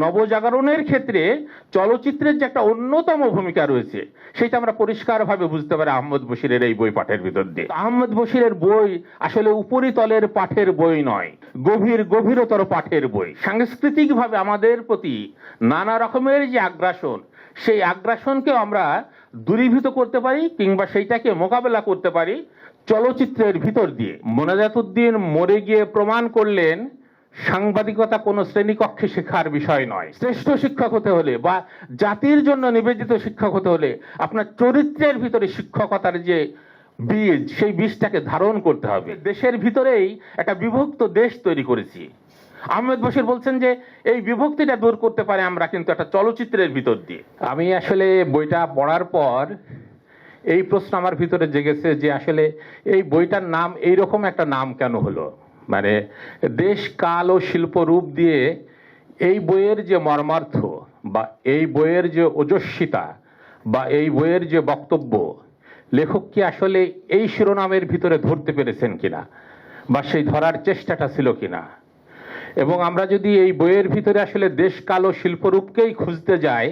নবজাগরণের ক্ষেত্রে চলচ্চিত্রের যে একটা অন্যতম ভূমিকা রয়েছে, সেটা আমরা পরিষ্কারভাবে বুঝতে পারি আহমদ বশিরের এই বই পাঠের ভিতর দিয়ে। আহমদ বশিরের বই আসলে উপরিতলের পাঠের বই নয়, গভীর গভীরতর পাঠের বই। সাংস্কৃতিকভাবে আমাদের প্রতি নানা রকমের যে আগ্রাসন, সেই আগ্রাসনকে আমরা দূরীভূত করতে পারি কিংবা সেইটাকে মোকাবেলা করতে পারি চলচ্চিত্রের ভিতর দিয়ে। মোনাজাতুদ্দিন মরে গিয়ে প্রমাণ করলেন সাংবাদিকতা কোনো শ্রেণীকক্ষে শেখার বিষয় নয়। শ্রেষ্ঠ শিক্ষক হতে হলে বা জাতির জন্য নিবেদিত শিক্ষক হতে হলে আপনার চরিত্রের ভিতরে শিক্ষকতার যে বীজ, সেই বীজটাকে ধারণ করতে হবে। দেশের ভিতরেই একটা বিভক্ত দেশ তৈরি করেছি। আহমেদ বশির বলছেন যে, এই বিভক্তিটা দূর করতে পারে আমরা কিন্তু একটা চলচ্চিত্রের ভিতর দিয়ে। আমি আসলে বইটা পড়ার পর এই প্রশ্ন আমার ভিতরে জেগেছে যে আসলে এই বইটার নাম, এইরকম একটা নাম কেন হলো? মানে দেশ কাল ও শিল্প রূপ দিয়ে এই বইয়ের যে মর্মার্থ বা এই বইয়ের যে ওজস্বিতা বা এই বইয়ের যে বক্তব্য, লেখক কি আসলে এই শিরোনামের ভিতরে ধরতে পেরেছেন কিনা বা সেই ধরার চেষ্টাটা ছিল কিনা? এবং আমরা যদি এই বইয়ের ভিতরে আসলে দেশ কাল ও শিল্পরূপকেই খুঁজতে যাই,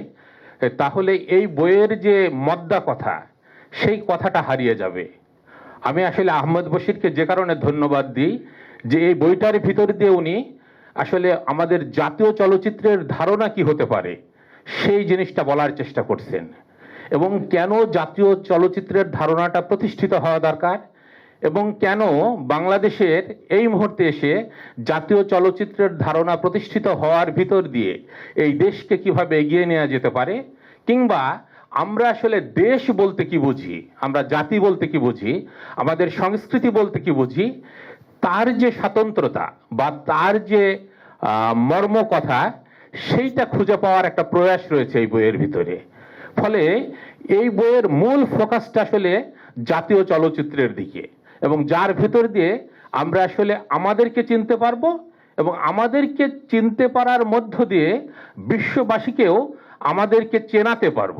তাহলে এই বইয়ের যে মদ্দা কথা, সেই কথাটা হারিয়ে যাবে। আমি আসলে আহমদ বশিরকে যে কারণে ধন্যবাদ দিই যে এই বইটার ভিতর দিয়ে উনি আসলে আমাদের জাতীয় চলচ্চিত্রের ধারণা কি হতে পারে, সেই জিনিসটা বলার চেষ্টা করছেন। এবং কেন জাতীয় চলচ্চিত্রের ধারণাটা প্রতিষ্ঠিত হওয়া দরকার, এবং কেন বাংলাদেশের এই মুহূর্তে এসে জাতীয় চলচ্চিত্রের ধারণা প্রতিষ্ঠিত হওয়ার ভিতর দিয়ে এই দেশকে কীভাবে এগিয়ে নেওয়া যেতে পারে, কিংবা আমরা আসলে দেশ বলতে কি বুঝি, আমরা জাতি বলতে কি বুঝি, আমাদের সংস্কৃতি বলতে কি বুঝি তার যে স্বাতন্ত্রতা বা তার যে মর্ম কথা সেইটা খুঁজে পাওয়ার একটা প্রয়াস রয়েছে এই বইয়ের ভিতরে। ফলে এই বইয়ের মূল ফোকাসটা আসলে জাতীয় চলচ্চিত্রের দিকে এবং যার ভিতর দিয়ে আমরা আসলে আমাদেরকে চিনতে পারব এবং আমাদেরকে চিনতে পারার মধ্য দিয়ে বিশ্ববাসীকেও আমাদেরকে চেনাতে পারব।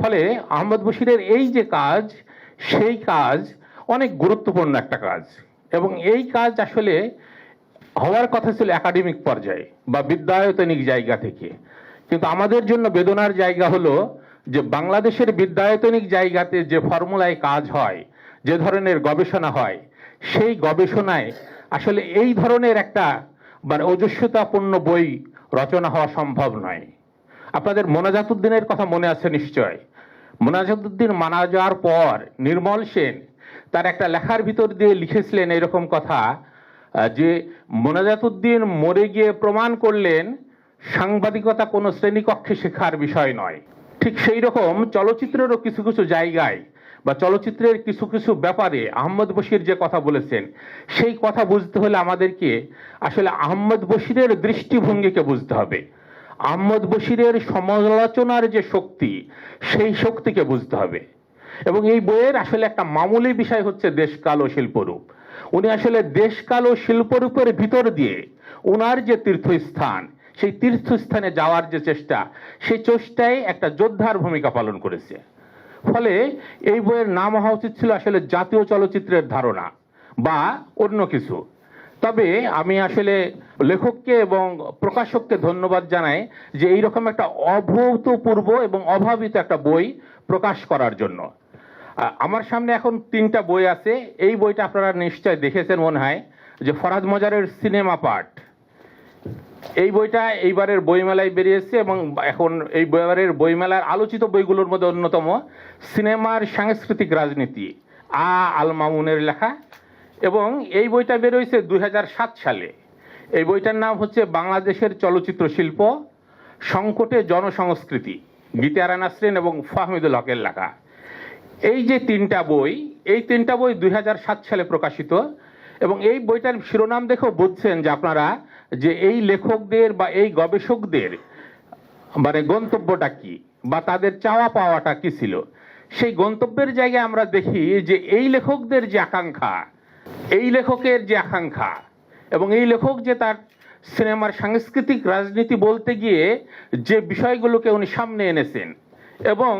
ফলে আহমদ বশিরের এই যে কাজ, সেই কাজ অনেক গুরুত্বপূর্ণ একটা কাজ। এবং এই কাজ আসলে হওয়ার কথা ছিল একাডেমিক পর্যায়ে বা বিদ্যায়তনিক জায়গা থেকে। কিন্তু আমাদের জন্য বেদনার জায়গা হলো যে বাংলাদেশের বিদ্যায়তনিক জায়গাতে যে ফর্মুলায় কাজ হয়, যে ধরনের গবেষণা হয়, সেই গবেষণায় আসলে এই ধরনের একটা মানে ওজস্বতাপূর্ণ বই রচনা হওয়া সম্ভব নয়। আপনাদের মোনাজাতুদ্দিনের কথা মনে আছে নিশ্চয়? মোনাজাতুদ্দিন মারা যাওয়ার পর নির্মল সেন তার একটা লেখার ভিতর দিয়ে লিখেছিলেন এরকম কথা যে মোনাজাতুদ্দিন মরে গিয়ে প্রমাণ করলেন সাংবাদিকতা কোনো শ্রেণীকক্ষে শেখার বিষয় নয়। ঠিক সেই রকম চলচ্চিত্রেরও কিছু কিছু জায়গায় বা চলচ্চিত্রের কিছু কিছু ব্যাপারে আহমদ বশির যে কথা বলেছেন, সেই কথা বুঝতে হলে আমাদেরকে আসলে আহমদ বশিরের দৃষ্টিভঙ্গিকে বুঝতে হবে। আহমদ বশিরের সমালোচনার যে শক্তি, সেই শক্তিকে বুঝতে হবে। এবং এই বইয়ের আসলে একটা মামুলি বিষয় হচ্ছে দেশকাল ও শিল্পরূপ উনি আসলে দেশকাল ও শিল্পরূপের ভিতর দিয়ে ওনার যে তীর্থস্থান, সেই তীর্থস্থানে যাওয়ার যে চেষ্টা সেই চেষ্টায় একটা যোদ্ধার ভূমিকা পালন করেছে। ফলে এই বইয়ের নাম হওয়া উচিত ছিল আসলে জাতীয় চলচ্চিত্রের ধারণা বা অন্য কিছু। তবে আমি আসলে লেখককে এবং প্রকাশককে ধন্যবাদ জানাই যে এইরকম একটা অভূতপূর্ব এবং অভাবিত একটা বই প্রকাশ করার জন্য। আমার সামনে এখন তিনটা বই আছে। এই বইটা আপনারা নিশ্চয় দেখেছেন মনে হয়, যে ফরাদ মজারের সিনেমা পার্ট। এই বইটা এইবারের বইমেলায় বেরিয়েছে এবং এখন এই এবারের বইমেলার আলোচিত বইগুলোর মধ্যে অন্যতম, সিনেমার সাংস্কৃতিক রাজনীতি, আ আল মামুনের লেখা। এবং এই বইটা বেরোয়েছে দুই সালে। এই বইটার নাম হচ্ছে বাংলাদেশের চলচ্চিত্র শিল্প, সংকটে জনসংস্কৃতি গীতারা নাসরিন এবং ফাহমিদুল হকের লেখা। এই যে তিনটা বই, এই তিনটা বই দুই হাজার সাত সালে প্রকাশিত, এবং এই বইটার শিরোনাম দেখেও বুঝছেন যে আপনারা যে এই লেখকদের বা এই গবেষকদের মানে গন্তব্যটা কি বা তাদের চাওয়া পাওয়াটা কি ছিল? সেই গন্তব্যের জায়গায় আমরা দেখি যে এই লেখকদের যে আকাঙ্ক্ষা, এই লেখকের যে আকাঙ্ক্ষা, এবং এই লেখক যে তার সিনেমার সাংস্কৃতিক রাজনীতি বলতে গিয়ে যে বিষয়গুলোকে উনি সামনে এনেছেন, এবং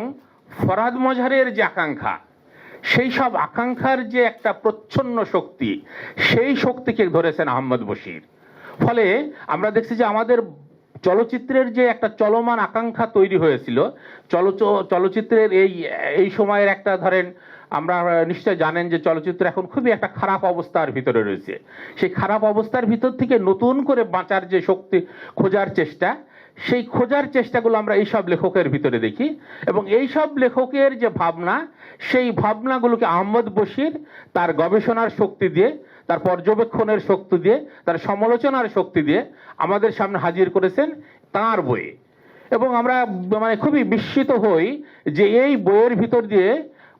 ফরাদ মজারের যে আকাঙ্ক্ষা, সেই সব আকাঙ্ক্ষার যে একটা প্রচ্ছন্ন শক্তি, সেই শক্তিকে ধরেছেন আহম্মদ বশির। ফলে আমরা দেখছি যে আমাদের চলচ্চিত্রের যে একটা চলমান আকাঙ্ক্ষা তৈরি হয়েছিল, চলচ, চলচ্চিত্রের এই এই সময়ের একটা ধরেন, আমরা নিশ্চয় জানেন যে চলচ্চিত্র এখন খুবই একটা খারাপ অবস্থার ভিতরে রয়েছে। সেই খারাপ অবস্থার ভিতর থেকে নতুন করে বাঁচার যে শক্তি খোঁজার চেষ্টা সেই খোঁজার চেষ্টাগুলো আমরা এইসব লেখকের ভিতরে দেখি এবং এইসব লেখকের যে ভাবনা, সেই ভাবনাগুলোকে আহমদ বশির তার গবেষণার শক্তি দিয়ে, তার পর্যবেক্ষণের শক্তি দিয়ে, তার সমালোচনার শক্তি দিয়ে আমাদের সামনে হাজির করেছেন তার বইয়ে। এবং আমরা মানে খুবই বিস্মিত হই যে এই বইয়ের ভিতর দিয়ে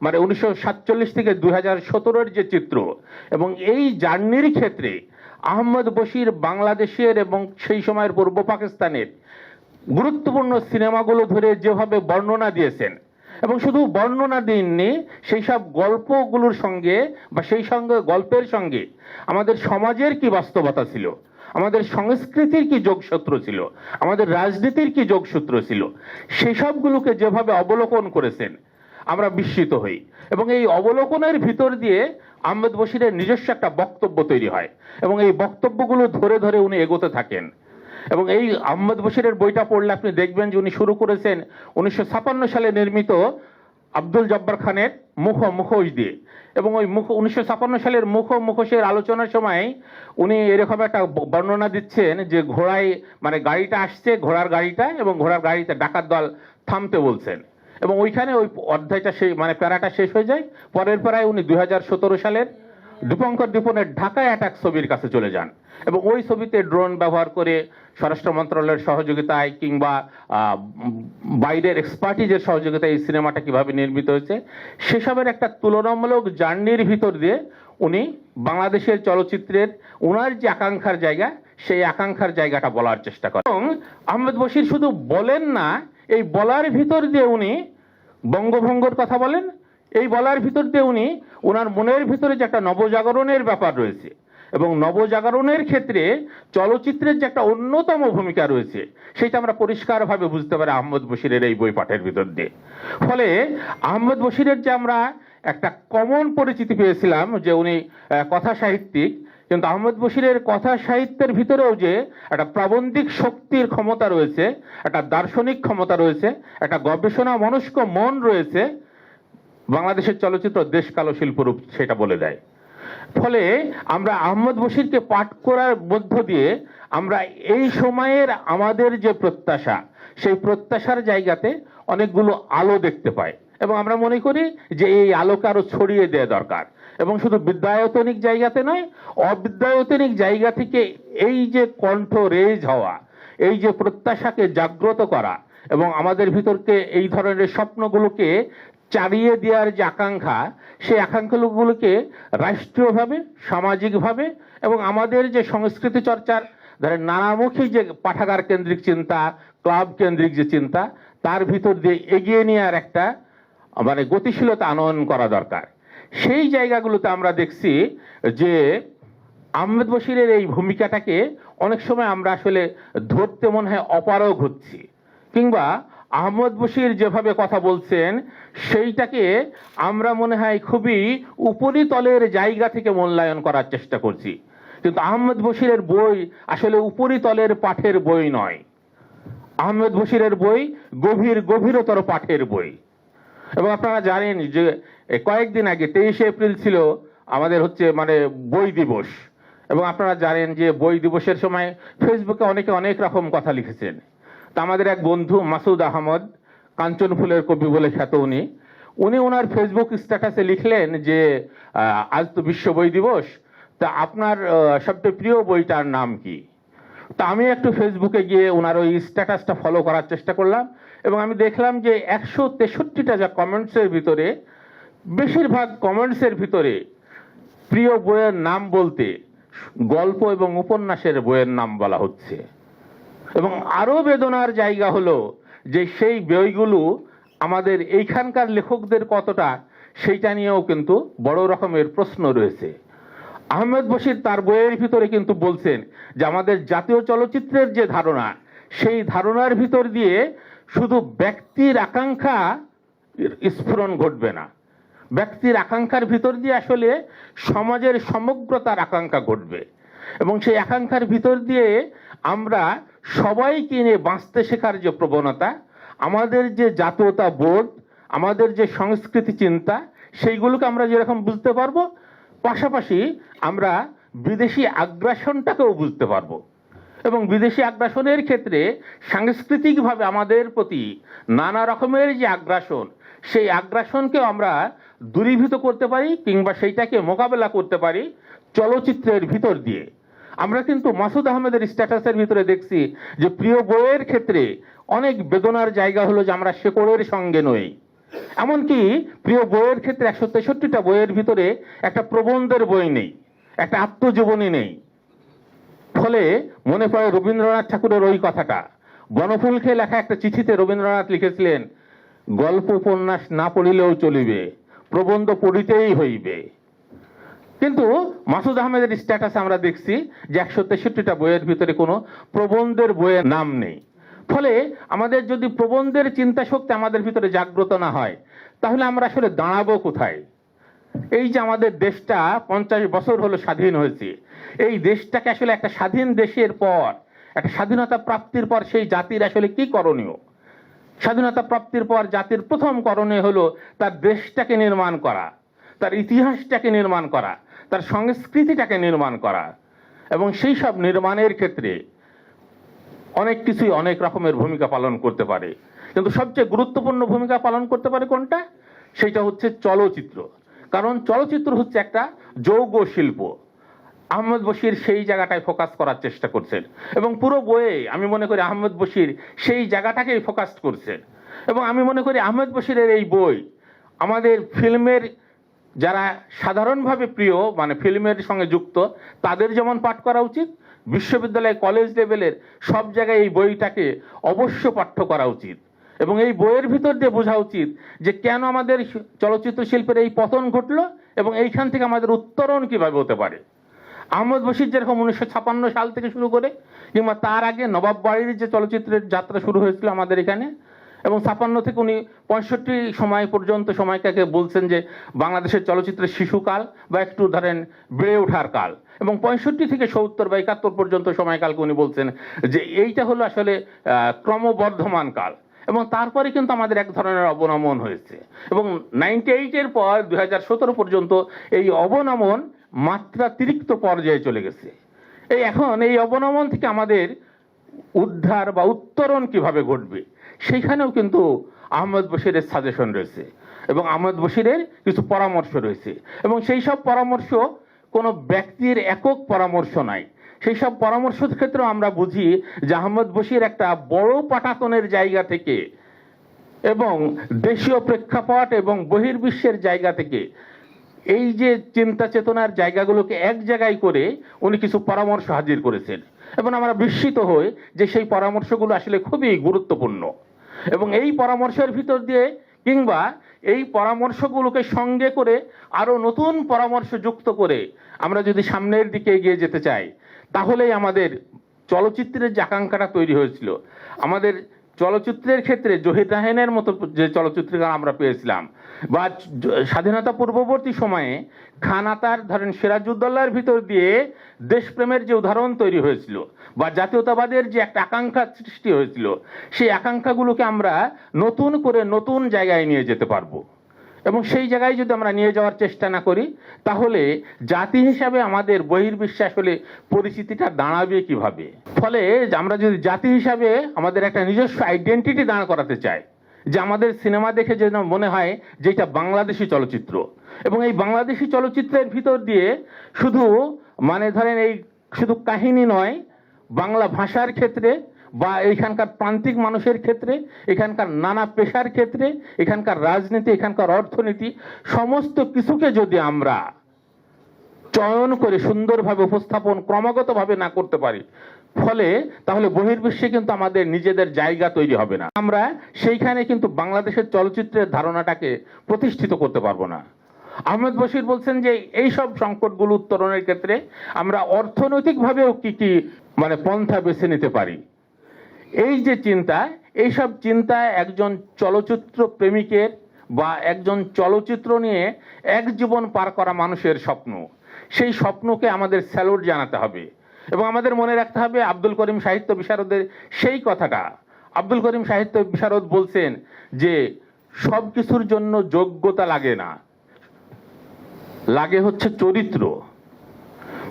মানে উনিশশো সাতচল্লিশ থেকে দুই হাজার সতেরোর যে চিত্র এবং এই জার্নির ক্ষেত্রে আহমদ বশির বাংলাদেশের এবং সেই সময়ের পূর্ব পাকিস্তানের গুরুত্বপূর্ণ সিনেমাগুলো ধরে যেভাবে বর্ণনা দিয়েছেন, এবং শুধু বর্ণনা দিননি, সেই সব গল্পগুলোর সঙ্গে বা সেই সঙ্গে গল্পের সঙ্গে আমাদের সমাজের কি বাস্তবতা ছিল? আমাদের সংস্কৃতির কি যোগসূত্র ছিল? আমাদের রাজনীতির কি যোগসূত্র ছিল? সেসবগুলোকে যেভাবে অবলোকন করেছেন, আমরা বিস্মিত হই। এবং এই অবলোকনের ভিতর দিয়ে আহমেদ বশিরের নিজস্ব একটা বক্তব্য তৈরি হয়, এবং এই বক্তব্যগুলো ধরে ধরে উনি এগোতে থাকেন। এবং এই আহমদ বশিরের বইটা পড়লে আপনি দেখবেন যে উনি শুরু করেছেন উনিশশো সালে নির্মিত আব্দুল জব্বার খানের মুখ মুখোশ দিয়ে। এবং ওই মুখ, উনিশশো সালের মুখ মুখোশের আলোচনার সময় উনি এরকম একটা বর্ণনা দিচ্ছেন যে ঘোড়ায় মানে গাড়িটা আসছে, ঘোড়ার গাড়িটা এবং ঘোড়ার গাড়িতে ডাকাত দল থামতে বলছেন। এবং ওইখানে ওই অধ্যায়টা সেই মানে প্যারাটা শেষ হয়ে যায়। পরের প্যারায় উনি দু হাজার সতেরো সালের দীপঙ্কর দীপনের ঢাকা অ্যাটাক ছবির কাছে চলে যান। এবং ওই ছবিতে ড্রোন ব্যবহার করে স্বরাষ্ট্র মন্ত্রণালয়ের সহযোগিতায় কিংবা বাইরের এক্সপার্টিজের সহযোগিতায় এই সিনেমাটা কীভাবে নির্মিত হয়েছে, সেসবের একটা তুলনামূলক জার্নির ভিতর দিয়ে উনি বাংলাদেশের চলচ্চিত্রের ওনার যে আকাঙ্ক্ষার জায়গা, সেই আকাঙ্ক্ষার জায়গাটা বলার চেষ্টা করেন। এবং আহমেদ বশির শুধু বলেন না, এই বলার ভিতর দিয়ে উনি বঙ্গভঙ্গর কথা বলেন, এই বলার ভিতর দিয়ে উনি ওনার মনের ভিতরে যে একটা নবজাগরণের ব্যাপার রয়েছে। এবং নবজাগরণের ক্ষেত্রে চলচ্চিত্রের যে একটা অন্যতম ভূমিকা রয়েছে, সেটা আমরা পরিষ্কারভাবে বুঝতে পারি আহমদ বশিরের এই বই পাঠের ভিতর দিয়ে। ফলে আহমদ বশিরের যে আমরা একটা কমন পরিচিতি পেয়েছিলাম যে উনি কথা সাহিত্যিক, কিন্তু আহমদ বশিরের কথা সাহিত্যের ভিতরেও যে একটা প্রাবন্ধিক শক্তির ক্ষমতা রয়েছে, একটা দার্শনিক ক্ষমতা রয়েছে, একটা গবেষণা মনস্ক মন রয়েছে, বাংলাদেশের চলচ্চিত্র দেশ কালো শিল্পরূপ সেটা বলে দেয়। ফলে আমরা আহমদ বশিরকে পাঠ করার মধ্য দিয়ে আমরা এই সময়ের আমাদের যে প্রত্যাশা, সেই প্রত্যাশার জায়গাতে অনেকগুলো আলো দেখতে পাই। এবং আমরা মনে করি যে এই আলোকে আরও ছড়িয়ে দেওয়া দরকার। এবং শুধু বিদ্যায়তনিক জায়গাতে নয়, অবিদ্যায়তনিক জায়গা থেকে এই যে কণ্ঠ রেজ হওয়া, এই যে প্রত্যাশাকে জাগ্রত করা এবং আমাদের ভিতরকে এই ধরনের স্বপ্নগুলোকে চালিয়ে দেওয়ার যে আকাঙ্ক্ষা সেই আকাঙ্ক্ষাগুলোকে রাষ্ট্রীয়ভাবে, সামাজিকভাবে এবং আমাদের যে সংস্কৃতি চর্চার, ধরেন নানামুখী যে পাঠাগার কেন্দ্রিক চিন্তা, ক্লাব কেন্দ্রিক যে চিন্তা, তার ভিতর দিয়ে এগিয়ে নেওয়ার একটা মানে গতিশীলতা আনয়ন করা দরকার। সেই জায়গাগুলোতে আমরা দেখছি যে আহমেদ বশিরের এই ভূমিকাটাকে অনেক সময় আমরা আসলে ধরতে মনে হয় অপারগ হচ্ছি। কিংবা আহমদ বশির যেভাবে কথা বলছেন, সেইটাকে আমরা মনে হয় খুবই উপরিতলের জায়গা থেকে মূল্যায়ন করার চেষ্টা করছি। কিন্তু আহমদ বশিরের বই আসলে উপরিতলের পাঠের বই নয়। আহমেদ বশিরের বই গভীর গভীরতর পাঠের বই। এবং আপনারা জানেন যে কয়েকদিন আগে তেইশে এপ্রিল ছিল আমাদের হচ্ছে মানে বই দিবস। এবং আপনারা জানেন যে বই দিবসের সময় ফেসবুকে অনেকে অনেক রকম কথা লিখেছেন। তা আমাদের এক বন্ধু, মাসুদ আহমদ, কাঞ্চন ফুলের কবি বলে খ্যাত উনি। উনি ওনার ফেসবুক স্ট্যাটাসে লিখলেন যে আজ তো বিশ্ব বই দিবস, তা আপনার সবচেয়ে প্রিয় বইটার নাম কি? তা আমি একটু ফেসবুকে গিয়ে ওনার ওই স্ট্যাটাসটা ফলো করার চেষ্টা করলাম এবং আমি দেখলাম যে একশো তেষট্টিটা যা কমেন্টসের ভিতরে, বেশিরভাগ কমেন্টসের ভিতরে প্রিয় বইয়ের নাম বলতে গল্প এবং উপন্যাসের বইয়ের নাম বলা হচ্ছে। এবং আরও বেদনার জায়গা হলো যে সেই বইগুলো আমাদের এইখানকার লেখকদের কতটা, সেইটা নিয়েও কিন্তু বড় রকমের প্রশ্ন রয়েছে। আহমেদ বশির তার বইয়ের ভিতরে কিন্তু বলছেন যে আমাদের জাতীয় চলচ্চিত্রের যে ধারণা, সেই ধারণার ভিতর দিয়ে শুধু ব্যক্তির আকাঙ্ক্ষা স্ফুরণ ঘটবে না। ব্যক্তির আকাঙ্ক্ষার ভিতর দিয়ে আসলে সমাজের সমগ্রতার আকাঙ্ক্ষা ঘটবে। এবং সেই আকাঙ্ক্ষার ভিতর দিয়ে আমরা সবাইকে নিয়ে বাঁচতে শেখার যে প্রবণতা, আমাদের যে জাতীয়তা বোধ, আমাদের যে সংস্কৃতি চিন্তা, সেইগুলোকে আমরা যেরকম বুঝতে পারব, পাশাপাশি আমরা বিদেশি আগ্রাসনটাকেও বুঝতে পারব। এবং বিদেশি আগ্রাসনের ক্ষেত্রে সাংস্কৃতিকভাবে আমাদের প্রতি নানা রকমের যে আগ্রাসন, সেই আগ্রাসনকেও আমরা দূরীভূত করতে পারি কিংবা সেইটাকে মোকাবেলা করতে পারি চলচ্চিত্রের ভিতর দিয়ে। আমরা কিন্তু মাসুদ আহমেদের স্ট্যাটাসের ভিতরে দেখছি যে প্রিয় বইয়ের ক্ষেত্রে অনেক বেদনার জায়গা হলো যে আমরা শেকড়ের সঙ্গে নই। এমনকি প্রিয় বইয়ের ক্ষেত্রে একশো তেষট্টিটা বইয়ের ভিতরে একটা প্রবন্ধের বই নেই, একটা আত্মজীবনী নেই। ফলে মনে পড়ে রবীন্দ্রনাথ ঠাকুরের ওই কথাটা। বনফুলকে লেখা একটা চিঠিতে রবীন্দ্রনাথ লিখেছিলেন, গল্প উপন্যাস না পড়িলেও চলিবে, প্রবন্ধ পড়িতেই হইবে। কিন্তু মাসুদ আহমেদের স্ট্যাটাস আমরা দেখছি যে একশো তেষট্টিটা বইয়ের ভিতরে কোনো প্রবন্ধের বইয়ের নাম নেই। ফলে আমাদের যদি প্রবন্ধের চিন্তা শক্তি আমাদের ভিতরে জাগ্রত না হয়, তাহলে আমরা আসলে দাঁড়াবো কোথায়? এই যে আমাদের দেশটা পঞ্চাশ বছর হলো স্বাধীন হয়েছে, এই দেশটাকে আসলে একটা স্বাধীন দেশের পর, একটা স্বাধীনতা প্রাপ্তির পর সেই জাতির আসলে কি করণীয়? স্বাধীনতা প্রাপ্তির পর জাতির প্রথম করণীয় হলো তার দেশটাকে নির্মাণ করা, তার ইতিহাসটাকে নির্মাণ করা। তার সংস্কৃতিটাকে নির্মাণ করা। এবং সেই সব নির্মাণের ক্ষেত্রে অনেক কিছুই অনেক রকমের ভূমিকা পালন করতে পারে। কিন্তু সবচেয়ে গুরুত্বপূর্ণ ভূমিকা পালন করতে পারে কোনটা? সেটা হচ্ছে চলচ্চিত্র। কারণ চলচ্চিত্র হচ্ছে একটা যৌগ শিল্প। আহমেদ বশির সেই জায়গাটায় ফোকাস করার চেষ্টা করছেন। এবং পুরো বইয়ে আমি মনে করি আহমেদ বশির সেই জায়গাটাকেই ফোকাস করছেন। এবং আমি মনে করি আহমেদ বশিরের এই বই আমাদের ফিল্মের যারা সাধারণভাবে প্রিয় মানে ফিল্মের সঙ্গে যুক্ত, তাদের যেমন পাঠ করা উচিত, বিশ্ববিদ্যালয় কলেজ লেভেলের সব জায়গায় এই বইটাকে অবশ্য পাঠ্য করা উচিত। এবং এই বইয়ের ভিতর দিয়ে বোঝা উচিত যে কেন আমাদের চলচ্চিত্র শিল্পের এই পতন ঘটলো এবং এইখান থেকে আমাদের উত্তরণ কীভাবে হতে পারে। আহমদ বশির যেরকম উনিশশো ছাপান্ন সাল থেকে শুরু করে, কিংবা তার আগে নবাব বাড়ির যে চলচ্চিত্রের যাত্রা শুরু হয়েছিল আমাদের এখানে এবং ছাপান্ন থেকে উনি পঁয়ষট্টি সময় পর্যন্ত সময়টাকে বলছেন যে বাংলাদেশের চলচ্চিত্রের শিশুকাল বা একটু ধরেন বেড়ে ওঠার কাল। এবং পঁয়ষট্টি থেকে সত্তর বা একাত্তর পর্যন্ত সময়কালকে উনি বলছেন যে এইটা হলো আসলে ক্রমবর্ধমান কাল। এবং তারপরে কিন্তু আমাদের এক ধরনের অবনমন হয়েছে। এবং নাইনটি এইটের পর দুই হাজার সতেরো পর্যন্ত এই অবনমন মাত্রাতিরিক্ত পর্যায়ে চলে গেছে। এই এখন এই অবনমন থেকে আমাদের উদ্ধার বা উত্তরণ কীভাবে ঘটবে? সেইখানেও কিন্তু আহমদ বশিরের সাজেশন রয়েছে এবং আহমদ বশিরের কিছু পরামর্শ রয়েছে এবং সেই সব পরামর্শ কোনো ব্যক্তির একক পরামর্শ নাই। সেই সব পরামর্শের ক্ষেত্রেও আমরা বুঝি যে আহমদ বশির একটা বড় পাটাতনের জায়গা থেকে এবং দেশীয় প্রেক্ষাপট এবং বহির্বিশ্বের জায়গা থেকে এই যে চিন্তা চেতনার জায়গাগুলোকে এক জায়গায় করে উনি কিছু পরামর্শ হাজির করেছেন। এবং আমরা বিস্মিত হই যে সেই পরামর্শগুলো আসলে খুবই গুরুত্বপূর্ণ। এবং এই পরামর্শের ভিতর দিয়ে কিংবা এই পরামর্শগুলোকে সঙ্গে করে আরও নতুন পরামর্শ যুক্ত করে আমরা যদি সামনের দিকে এগিয়ে যেতে চাই, তাহলেই আমাদের চলচ্চিত্রের যে আকাঙ্ক্ষাটা তৈরি হয়েছিল। আমাদের চলচ্চিত্রের ক্ষেত্রে জহির রাহেনের মতো যে চলচ্চিত্রকার আমরা পেয়েছিলাম বা স্বাধীনতা পূর্ববর্তী সময়ে খানাতার ধরেন সিরাজউদ্দৌলার ভিতর দিয়ে দেশপ্রেমের যে উদাহরণ তৈরি হয়েছিল বা জাতীয়তাবাদের যে একটা আকাঙ্ক্ষা সৃষ্টি হয়েছিল, সেই আকাঙ্ক্ষাগুলোকে আমরা নতুন করে নতুন জায়গায় নিয়ে যেতে পারব। এবং সেই জায়গায় যদি আমরা নিয়ে যাওয়ার চেষ্টা না করি, তাহলে জাতি হিসাবে আমাদের বহির্বিশ্বে আসলে পরিস্থিতিটা দাঁড়াবে কীভাবে? ফলে আমরা যদি জাতি হিসাবে আমাদের একটা নিজস্ব আইডেন্টিটি দাঁড় করাতে চাই যে আমাদের সিনেমা দেখে যেন মনে হয় যে এটা বাংলাদেশি চলচ্চিত্র। এবং এই বাংলাদেশি চলচ্চিত্রের ভিতর দিয়ে শুধু মানে ধরেন এই শুধু কাহিনী নয়, বাংলা ভাষার ক্ষেত্রে বা এখানকার প্রান্তিক মানুষের ক্ষেত্রে, এখানকার নানা পেশার ক্ষেত্রে, এখানকার রাজনীতি, এখানকার অর্থনীতি, সমস্ত কিছুকে যদি আমরা চয়ন করে সুন্দরভাবে উপস্থাপন, ক্রমাগতভাবে না করতে পারি ফলে তাহলে বহির্বিশ্বে কিন্তু আমাদের নিজেদের জায়গা তৈরি হবে না। আমরা সেইখানে কিন্তু বাংলাদেশের চলচ্চিত্রের ধারণাটাকে প্রতিষ্ঠিত করতে পারব না। আহমেদ বশির বলছেন যে এই সব সংকটগুলো উত্তরণের ক্ষেত্রে আমরা অর্থনৈতিকভাবেও কি কি মানে পন্থা বেছে নিতে পারি। এই যে চিন্তা, এইসব চিন্তা একজন চলচ্চিত্র প্রেমিকের বা একজন চলচ্চিত্র নিয়ে এক জীবন পার করা মানুষের স্বপ্ন। সেই স্বপ্নকে আমাদের স্যালুট জানাতে হবে। এবং আমাদের মনে রাখতে হবে আব্দুল করিম সাহিত্য বিশারদের সেই কথাটা। আব্দুল করিম সাহিত্য বিশারদ বলছেন যে সব কিছুর জন্য যোগ্যতা লাগে না। লাগে হচ্ছে চরিত্র।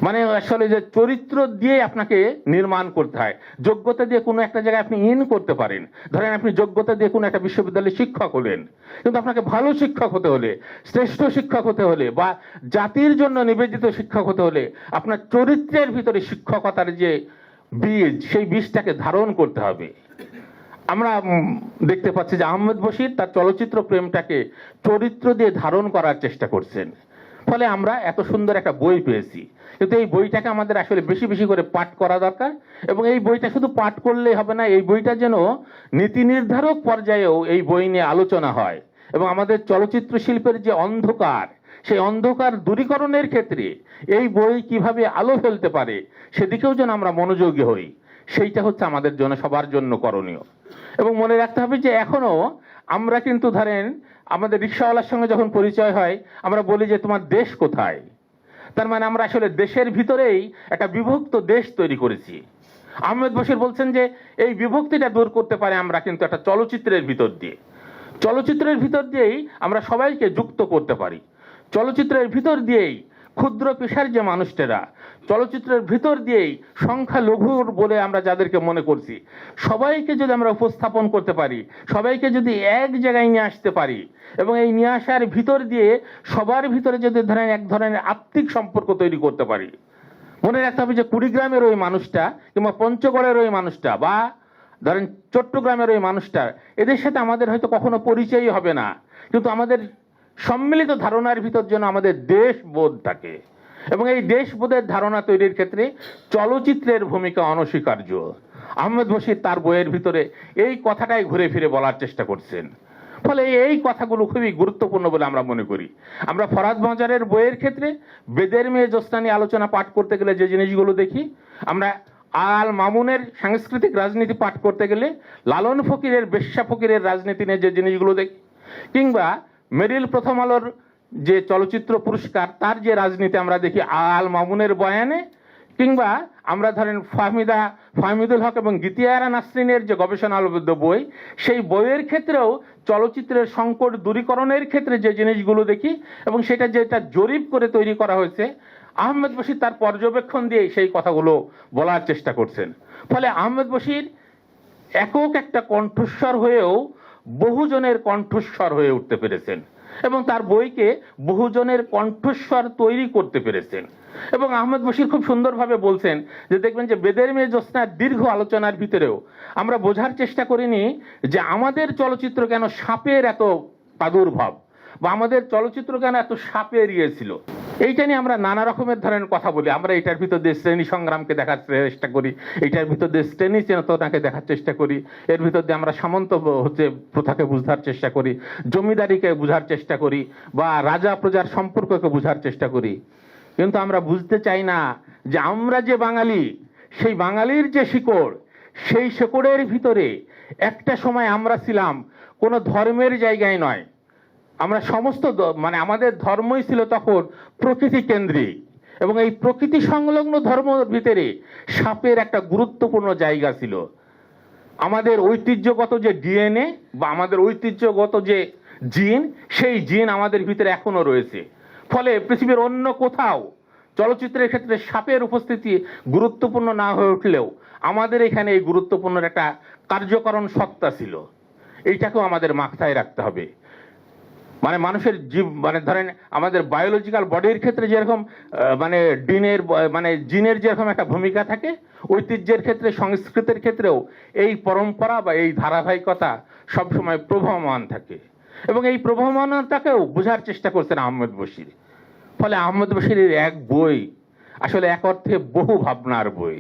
মানে আসলে যে চরিত্র দিয়ে আপনাকে নির্মাণ করতে হয়, যোগ্যতা দিয়ে কোনো একটা জায়গায় আপনি ইন করতে পারেন। ধরেন আপনি যোগ্যতা দিয়ে কোনো একটা বিশ্ববিদ্যালয়ে শিক্ষক হলেন। কিন্তু আপনাকে ভালো শিক্ষক হতে হলে, শ্রেষ্ঠ শিক্ষক হতে হলে বা জাতির জন্য নিবেদিত শিক্ষক হতে হলে আপনার চরিত্রের ভিতরে শিক্ষকতার যে বীজ, সেই বীজটাকে ধারণ করতে হবে। আমরা দেখতে পাচ্ছি যে আহমেদ বশির তার চলচ্চিত্র প্রেমটাকে চরিত্র দিয়ে ধারণ করার চেষ্টা করছেন। ফলে আমরা এত সুন্দর একটা বই পেয়েছি। কিন্তু এই বইটাকে আমাদের আসলে বেশি বেশি করে পাঠ করা দরকার এবং এই বইটা শুধু পাঠ করলেই হবে না, এই বইটা যেন নীতি নির্ধারক পর্যায়েও এই বই নিয়ে আলোচনা হয় এবং আমাদের চলচ্চিত্র শিল্পের যে অন্ধকার, সেই অন্ধকার দূরীকরণের ক্ষেত্রে এই বই কীভাবে আলো ফেলতে পারে সেদিকেও যেন আমরা মনোযোগী হই, সেইটা হচ্ছে আমাদের জন্য সবার জন্য করণীয়। এবং মনে রাখতে হবে যে এখনও আমরা কিন্তু ধরেন আমাদের রিক্সাওয়ালার সঙ্গে যখন পরিচয় হয়, আমরা বলি যে তোমার দেশ কোথায়? তার মানে আমরা আসলে দেশের ভিতরেই একটা বিভক্ত দেশ তৈরি করেছি। আহমেদ বশির বলছেন যে এই বিভক্তিটা দূর করতে পারে আমরা কিন্তু একটা চলচ্চিত্রের ভিতর দিয়ে। চলচ্চিত্রের ভিতর দিয়েই আমরা সবাইকে যুক্ত করতে পারি। চলচ্চিত্রের ভিতর দিয়েই ক্ষুদ্র পেশার যে মানুষটেরা, চলচ্চিত্রের ভিতর দিয়েই সংখ্যা লঘুর বলে আমরা যাদেরকে মনে করছি, সবাইকে যদি আমরা উপস্থাপন করতে পারি, সবাইকে যদি এক জায়গায় নিয়ে আসতে পারি এবং এই নিয়ে আসার ভিতর দিয়ে সবার ভিতরে যদি ধরেন এক ধরনের আত্মিক সম্পর্ক তৈরি করতে পারি, মনে রাখতে হবে যে কুড়িগ্রামের ওই মানুষটা কিংবা পঞ্চগড়ের ওই মানুষটা বা ধরেন চট্টগ্রামের ওই মানুষটা, এদের সাথে আমাদের হয়তো কখনো পরিচয়ই হবে না। কিন্তু আমাদের সম্মিলিত ধারণার ভিতর যেন আমাদের দেশবোধ থাকে। এবং এই দেশবোধের ধারণা তৈরির ক্ষেত্রে চলচ্চিত্রের ভূমিকা অনস্বীকার্য। আহমেদ বশির তার বইয়ের ভিতরে এই কথাটাই ঘুরে ফিরে বলার চেষ্টা করছেন। ফলে এই কথাগুলো খুবই গুরুত্বপূর্ণ বলে আমরা মনে করি। আমরা ফরাদ বাজারের বইয়ের ক্ষেত্রে বেদের মেয়ে নিয়ে আলোচনা পাঠ করতে গেলে যে জিনিসগুলো দেখি, আমরা আল মামুনের সাংস্কৃতিক রাজনীতি পাঠ করতে গেলে লালন ফকিরের, বেশ্যা ফকিরের রাজনীতি নিয়ে যে জিনিসগুলো দেখি, কিংবা মেরিল প্রথম আলোর যে চলচ্চিত্র পুরস্কার, তার যে রাজনীতি আমরা দেখি আল মামুনের বয়ানে, কিংবা আমরা ধরেন ফাহমিদা, ফাহমিদুল হক এবং গীতিয়ারা নাসরিনের যে গবেষণালব্ধ বই, সেই বইয়ের ক্ষেত্রেও চলচ্চিত্রের সংকট দূরীকরণের ক্ষেত্রে যে জিনিসগুলো দেখি এবং সেটা যেটা জরিপ করে তৈরি করা হয়েছে, আহমেদ বশির তার পর্যবেক্ষণ দিয়ে সেই কথাগুলো বলার চেষ্টা করছেন। ফলে আহমেদ বশির একক একটা কণ্ঠস্বর হয়েও বহুজনের কণ্ঠস্বর হয়ে উঠতে পেরেছেন এবং তার বইকে বহুজনের কণ্ঠস্বর তৈরি করতে পেরেছেন। এবং আহমেদ বশির খুব সুন্দরভাবে বলছেন যে, দেখবেন যে, বেদের মেয়ে জ্যোৎস্নার দীর্ঘ আলোচনার ভিতরেও আমরা বোঝার চেষ্টা করিনি যে, আমাদের চলচ্চিত্র কেন সাপের এত প্রাদুর্ভাব বা আমাদের চলচ্চিত্র কেন এত সাপে এড়িয়েছিল। এইটা নিয়ে আমরা নানা রকমের ধরনের কথা বলি। আমরা এটার ভিতর দিয়ে শ্রেণি সংগ্রামকে দেখার চেষ্টা করি, এটার ভিতর দিয়ে শ্রেণি চেতনাকে দেখার চেষ্টা করি, এর ভিতর দিয়ে আমরা সামন্ত হচ্ছে প্রথাকে বুঝার চেষ্টা করি, জমিদারিকে বুঝার চেষ্টা করি, বা রাজা প্রজার সম্পর্ককে বুঝার চেষ্টা করি। কিন্তু আমরা বুঝতে চাই না যে আমরা যে বাঙালি, সেই বাঙালির যে শিকড়, সেই শিকড়ের ভিতরে একটা সময় আমরা ছিলাম, কোনো ধর্মের জায়গায় নয়। আমরা সমস্ত মানে আমাদের ধর্মই ছিল তখন প্রকৃতি কেন্দ্রিক। এবং এই প্রকৃতি সংলগ্ন ধর্মের ভিতরে সাপের একটা গুরুত্বপূর্ণ জায়গা ছিল। আমাদের ঐতিহ্যগত যে ডিএনএ বা আমাদের ঐতিহ্যগত যে জিন, সেই জিন আমাদের ভিতরে এখনও রয়েছে। ফলে পৃথিবীর অন্য কোথাও চলচ্চিত্রের ক্ষেত্রে সাপের উপস্থিতি গুরুত্বপূর্ণ না হয়ে উঠলেও আমাদের এখানে এই গুরুত্বপূর্ণ একটা কার্যকরণ সত্তা ছিল। এইটাকেও আমাদের মাথায় রাখতে হবে। মানে মানুষের জীব মানে ধরেন আমাদের বায়োলজিক্যাল বডির ক্ষেত্রে যেরকম মানে ডিনের মানে জিনের যেরকম একটা ভূমিকা থাকে, ঐতিহ্যের ক্ষেত্রে, সংস্কৃতির ক্ষেত্রেও এই পরম্পরা বা এই ধারাবাহিকতা সবসময় প্রবহমান থাকে। এবং এই প্রবহমানতাকেও বোঝার চেষ্টা করছেন আহমেদ বশির। ফলে আহমেদ বশিরের এক বই আসলে এক অর্থে বহু ভাবনার বই।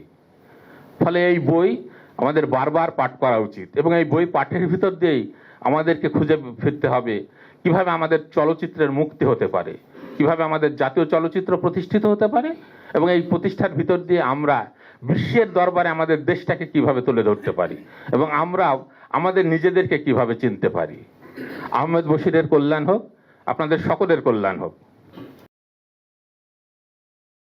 ফলে এই বই আমাদের বারবার পাঠ করা উচিত এবং এই বই পাঠের ভিতর দিয়েই আমাদেরকে খুঁজে ফিরতে হবে। কীভাবে আমাদের চলচ্চিত্রের মুক্তি হতে পারে? কীভাবে আমাদের জাতীয় চলচ্চিত্র প্রতিষ্ঠিত হতে পারে? এবং এই প্রতিষ্ঠার ভিতর দিয়ে আমরা বিশ্বের দরবারে আমাদের দেশটাকে কীভাবে তুলে ধরতে পারি? এবং আমরাও আমাদের নিজেদেরকে কীভাবে চিনতে পারি? আহমেদ বশিরের কল্যাণ হোক, আপনাদের সকলের কল্যাণ হোক।